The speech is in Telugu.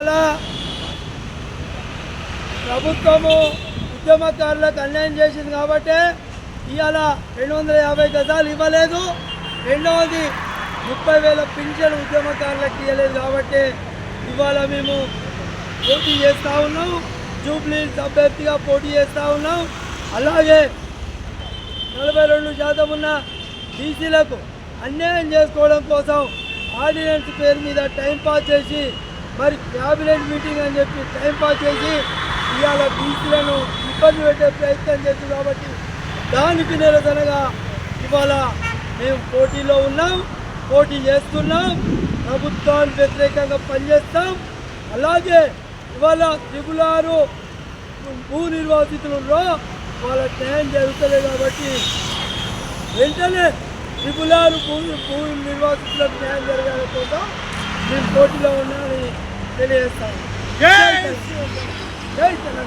అలా ప్రభుత్వము ఉద్యమకారులకు అన్యాయం చేసింది కాబట్టి ఇవాళ రెండు వందల యాభై గజాలు ఇవ్వలేదు. రెండవది ముప్పై వేల పింఛన్ ఉద్యమకారులకు ఇవ్వలేదు కాబట్టి ఇవాళ మేము పోటీ చేస్తూ ఉన్నాం. జూబ్లీ అభ్యర్థిగా పోటీ చేస్తూ ఉన్నాం. అలాగే నలభై రెండు శాతం ఉన్న బీసీలకు అన్యాయం చేసుకోవడం కోసం ఆర్డినెన్స్ పేరు మీద టైంపాస్ చేసి మరి క్యాబినెట్ మీటింగ్ అని చెప్పి టైం పాస్ చేసి ఇవాళ బీసీలను ఇబ్బంది పెట్టే ప్రయత్నం చేస్తుంది కాబట్టి దానికి నిరసనగా ఇవాళ మేము పోటీలో ఉన్నాం పోటీ చేస్తున్నాం ప్రభుత్వానికి వ్యతిరేకంగా పనిచేస్తాం. అలాగే ఇవాళ త్రిపులారు భూ నిర్వాసితులలో వాళ్ళ న్యాయం జరుగుతుంది కాబట్టి వెంటనే త్రిపులారు భూ భూ నిర్వాసితులకు న్యాయం జరగాల కోసం మేము పోటీలో Beleza. gente. Eita,